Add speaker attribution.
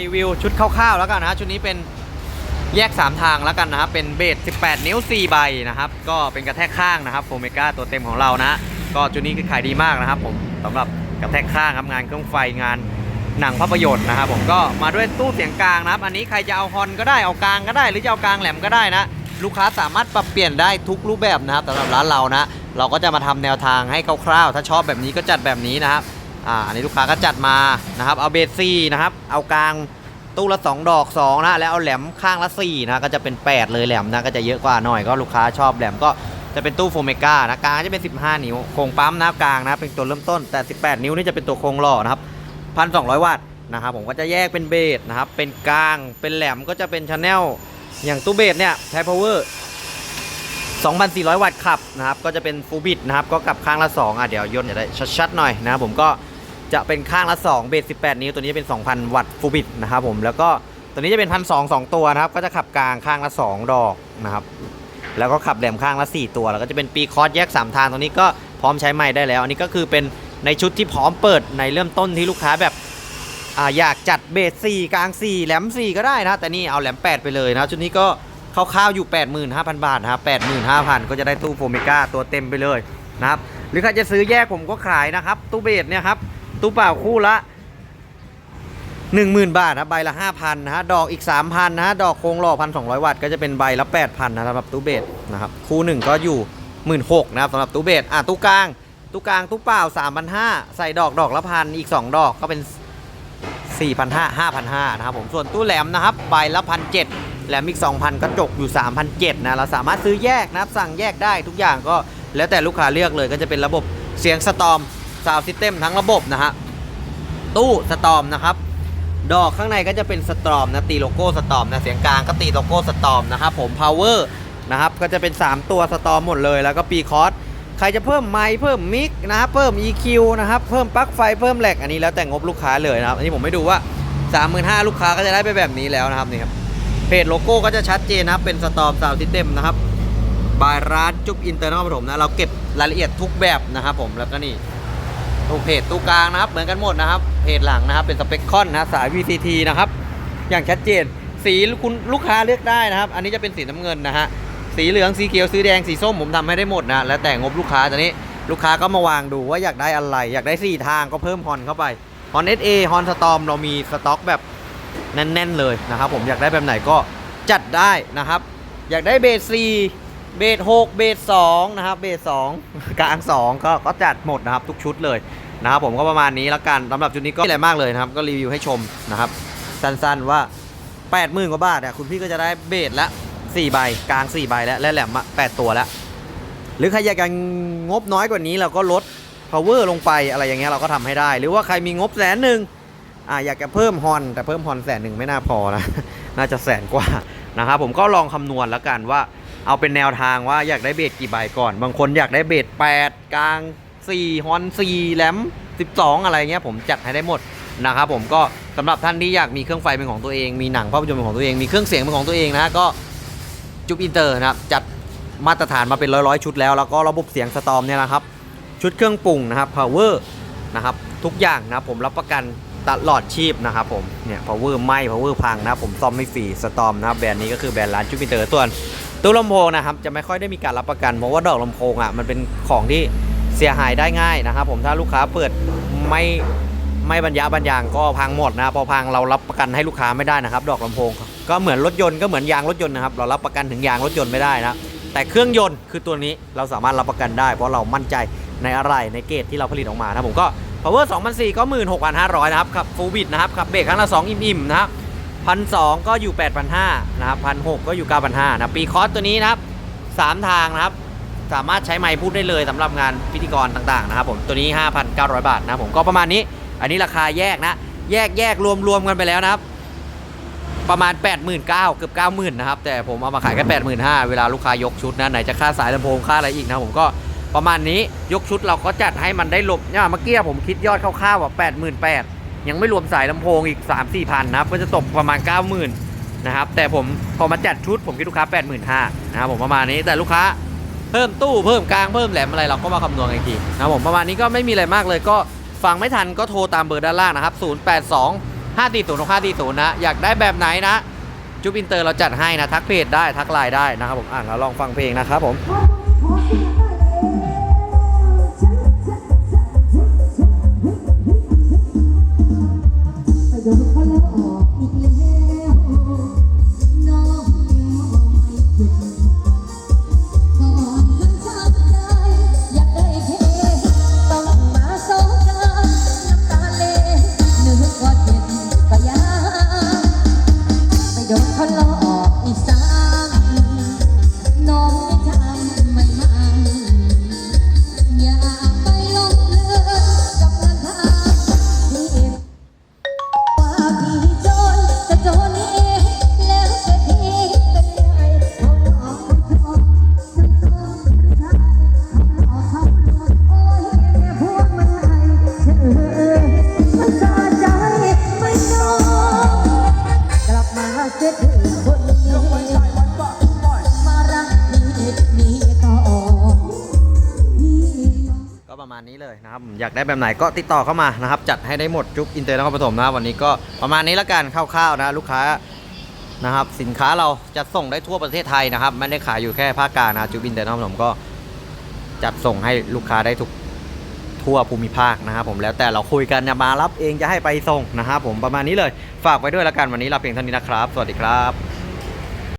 Speaker 1: รีวิวชุดคร่าวๆแล้วกันนะชุดนี้เป็นแยก 3 ทางแล้วกันนะครับ เป็นเบส18 นิ้ว 4 ใบนะครับ ก็เป็นกระแทกข้างนะครับโฟเมกาตัวเต็มของเรานะ ก็ชุดนี้คือขายดีมากนะครับผมสำหรับกระแทกข้างครับงานเครื่องไฟงานหนังภาพยนตร์นะครับผมก็มาด้วยตู้เสียงกลางนะครับ อันนี้ใครจะเอาฮอนก็ได้เอากลางก็ได้ หรือจะเอากลางแหลมก็ได้นะ ลูกค้าสามารถปรับเปลี่ยนได้ทุกรูปแบบนะครับสำหรับร้านเรานะ เราก็จะมาทำแนวทางให้คร่าวๆ ถ้าชอบแบบนี้ก็จัดแบบนี้นะครับ อ่าอันนี้ลูกค้าก็จัดมานะครับเอาเบสซี่นะครับเอากลางตู้ละ2ดอก2นะแล้วเอาแหลมข้างละ4นะก็จะเป็น 8 เลยแหลมนะก็จะเยอะกว่าหน่อยก็ลูกค้าชอบแหลมก็จะเป็นตู้โฟเมกานะกลางจะเป็น 15 นิ้วโครงปั๊มนะกลางนะเป็นตัวเริ่มต้นแต่ 18 นิ้วนี่จะเป็นตัวโครงหล่อนะครับ1,200 วัตต์นะครับผมก็จะแยกเป็นเบสนะครับเป็นกลางเป็นแหลมก็จะเป็นชาแนลอย่างตู้เบสเนี่ยใช้ power 2,400 วัตต์ขับนะครับก็จะเป็นฟูบิดนะครับก็กลับข้างละ2อะเดี๋ยวยนจะได้ชัดๆหน่อยนะครับผมก็ จะเป็นข้างละ 2 เบส18 นิ้ว ตัวนี้เป็น 2,000 วัตต์ฟูบิดนะครับผมแล้วก็ตัวนี้จะเป็น1,200 2ตัวนะครับ ก็จะขับกลางข้างละ 2 ดอกนะครับ แล้วก็ขับแหลมข้างละ 4 ตัว แล้วก็จะเป็นปีคอร์สแยก 3 ทางตรงนี้ก็พร้อมใช้ไม้ได้แล้ว อันนี้ก็คือเป็นในชุดที่พร้อมเปิดในเริ่มต้นที่ลูกค้าแบบออยากจัดเบส4กลาง 4 แหลม 4 ก็ได้นะ แต่นี่เอาแหลม 8 ไปเลยนะชุดนี้ก็คร่าวๆอยู่ 85,000 บาทนะครับ85,000 ก็จะได้ตู้โฟมิก้าตัวเต็มไปเลยนะครับหรือใครจะซื้อแยกผมก็ขายนะครับตู้เบสเนี่ยครับ ตู้เปล่าคู่ละ 10,000 บาทนะใบละ 5,000นะฮะดอกอีก 3,000นะฮะดอกโครงหล่อ1,200 วัตต์ก็จะเป็นใบละ 8,000นะสำหรับตู้เบสนะครับคู่หนึ่งก็อยู่ 16,000นะครับสำหรับตู้เบสอะตู้กลางตู้กลางตู้เปล่า 3,500 ใส่ดอกดอกละพันอีก 2 ดอกก็เป็น 4,500 5,500นะครับผมส่วนตู้แหลมนะครับใบละ1,700แหลมอีก 2,000 ก็จกอยู่3,700นะเราสามารถซื้อแยกนะครับสั่งแยกได้ทุกอย่างก็แล้วแต่ลูกค้าเลือกเลยก็จะเป็นระบบเสียงสตอม ซาวซิสเต็มทั้งระบบนะฮะ ตู้สตอมนะครับ ดอกข้างในก็จะเป็นสตอมนะ ตีโลโก้สตอมนะ เสียงกลางก็ตีโลโก้สตอมนะครับผม power นะครับ ก็จะเป็น 3 ตัวสตอมหมดเลย แล้วก็ปีคอร์สใครจะเพิ่มไมค์เพิ่มมิกนะครับเพิ่ม EQ นะครับ เพิ่มปลั๊กไฟเพิ่มแหลกอันนี้แล้วแต่งบลูกค้าเลยนะครับ อันนี้ผมไม่ดูว่า 35,000ลูกค้าก็จะได้ไปแบบนี้แล้วนะครับนี่ครับเพจโลโก้ก็จะชัดเจนนะครับ เป็นสตอมซาวซิสเต็มนะครับบายร้านจุ๊บอินเตอร์นครปฐมนะ เราเก็บรายละเอียดทุกแบบนะครับผมแล้วก็นี่ ตู้เพจตู้กลางนะครับ เหมือนกันหมดนะครับ เพจหลังนะครับ เป็นสเปคคอนนะสาย VCT นะครับ อย่างชัดเจน สีคุณลูกค้าเลือกได้นะครับ อันนี้จะเป็นสีน้ำเงินนะฮะ สีเหลือง สีเขียว สีแดง สีส้ม ผมทำให้ได้หมดนะ แล้วแต่งบลูกค้าตอนนี้ ลูกค้าก็มาวางดูว่าอยากได้อะไร อยากได้ 4 ทางก็เพิ่มฮอนเข้าไป ฮอน SA ฮอนสตอมเรามีสต็อกแบบแน่น ๆ เลยนะครับ ผมอยากได้แบบไหนก็จัดได้นะครับ อยากได้เบส4 เบส6เบส2นะครับเบส2กลาง2ก็ก็จัดหมดนะครับทุกชุดเลยนะครับผมก็ประมาณนี้แล้วกันสำหรับชุดนี้ก็ไม่อะไรมากเลยนะครับ ก็รีวิวให้ชมนะครับ สั้นๆว่า 80,000กว่าบาทเนี่ยคุณพี่ก็จะได้เบสละ4ใบกลาง4ใบแล้วและแหลมอะ8ตัวแล้วหรือใครอยากจะงบน้อยกว่านี้เราก็ลด power ลงไปอะไรอย่างเงี้ยเราก็ทำให้ได้ หรือว่าใครมีงบแสนหนึ่งอ่าอยากจะเพิ่มฮอน แต่เพิ่มฮอนแสนหนึ่งไม่น่าพอนะ น่าจะแสนกว่านะครับผมก็ลองคำนวณแล้วกันว่า เอาเป็นแนวทางว่าอยากได้เบสกี่ใบก่อน บางคนอยากได้เบส8 กลาง 4 ฮอน 4 แหลม 12 อะไรเงี้ยผมจัดให้ได้หมดนะครับผมก็สำหรับท่านที่อยากมีเครื่องไฟเป็นของตัวเอง มีหนังภาพยนตร์เป็นของตัวเอง มีเครื่องเสียงเป็นของตัวเองนะก็จุบอินเตอร์นะครับจัดมาตรฐานมาเป็นร้อยๆชุดแล้ว แล้วก็ระบบเสียงสตอมเนี่ยนะครับ ชุดเครื่องปรุงนะครับ power นะครับทุกอย่างนะผมรับประกันตลอดชีพนะครับผมเนี่ย power ไหม้ power พังนะผมซ่อมไม่ฟรีสตอมนะครับแบรนด์นี้ก็คือแบรนด์ร้านจูปินเตอร์ส่วน ตู้ลำโพงนะครับจะไม่ค่อยได้มีการรับประกัน เพราะว่าดอกลำโพงอะมันเป็นของที่เสียหายได้ง่ายนะครับ ผมถ้าลูกค้าเปิดไม่ไม่บรรยะบรรยางก็พังหมดนะพอพังเรารับประกันให้ลูกค้าไม่ได้นะครับ ดอกลำโพง ก็เหมือนรถยนต์ก็เหมือนยางรถยนต์นะครับเรารับประกันถึงยางรถยนต์ไม่ได้นะแต่เครื่องยนต์คือตัวนี้เราสามารถรับประกันได้ เพราะเรามั่นใจในอะไรในเกรดที่เราผลิตออกมานะผมก็ power 2004ก็16,500นะครับขับฟูบิดนะครับขับเบรกครั้งละ2อิ่มๆนะครับ พันสก็อยู่ 8,500นะครับพันหก็อยู่ 9,500นะปีคอสตัวนี้นะครับ 3 ทางนะครับ สามารถใช้ไมค์พูดได้เลยสำหรับงานพิธีกรต่างๆนะครับผมตัวนี้ 5,900 บาทนะครับผมก็ประมาณนี้ อันนี้ราคาแยกนะ แยกแยกรวมรวมกันไปแล้วนะครับ ประมาณ 89,000เกือบ90,000นะครับแต่ผมเอามาขายแค่85,000เวลาลูกค้ายกชุดนะไหนจะค่าสายลำโพงค่าอะไรอีกนะผมก็ประมาณนี้ยกชุดเราก็จัดให้มันได้หลบเนี่ยเมื่อกี้ผมคิดยอดคร่าวๆว่า88,000 ยังไม่รวมสายลำโพงอีก 3-4พันนะครับก็จะตกประมาณ 90,000นะครับ แต่ผมพอมาจัดชุดผมคิดลูกค้า 85,000นะครับผมประมาณนี้แต่ลูกค้าเพิ่มตู้เพิ่มกลางเพิ่มแหลมอะไรเราก็มาคำนวณกันอีกทีนะครับผมประมาณนี้ก็ไม่มีอะไรมากเลยก็ฟังไม่ทันก็โทรตามเบอร์ด้านล่างนะครับ 082
Speaker 2: 540 6540 นะ อยากได้แบบไหนนะ จุ๊บอินเตอร์เราจัดให้นะ ทักเพจได้ทักไลน์ได้นะครับผมอ่านแล้วลองฟังเพลงนะครับผม ประมาณนี้เลยนะครับอยากได้แบบไหนก็ติดต่อเข้ามานะครับ จัดให้ได้หมดจุ๊บอินเตอร์นครปฐมนะวันนี้ก็ประมาณนี้ละกันคร่าวๆนะลูกค้านะครับสินค้าเราจะส่งได้ทั่วประเทศไทยนะครับไม่ได้ขายอยู่แค่ภาคกลางนะจุ๊บอินเตอร์นครปฐมก็จัดส่งให้ลูกค้าได้ทุกทั่วภูมิภาคนะครับผมแล้วแต่เราคุยกันจะมารับเองจะให้ไปส่งนะครับผมประมาณนี้เลยฝากไว้ด้วยละกันวันนี้ลาเพียงเท่านี้นะครับ สวัสดีครับ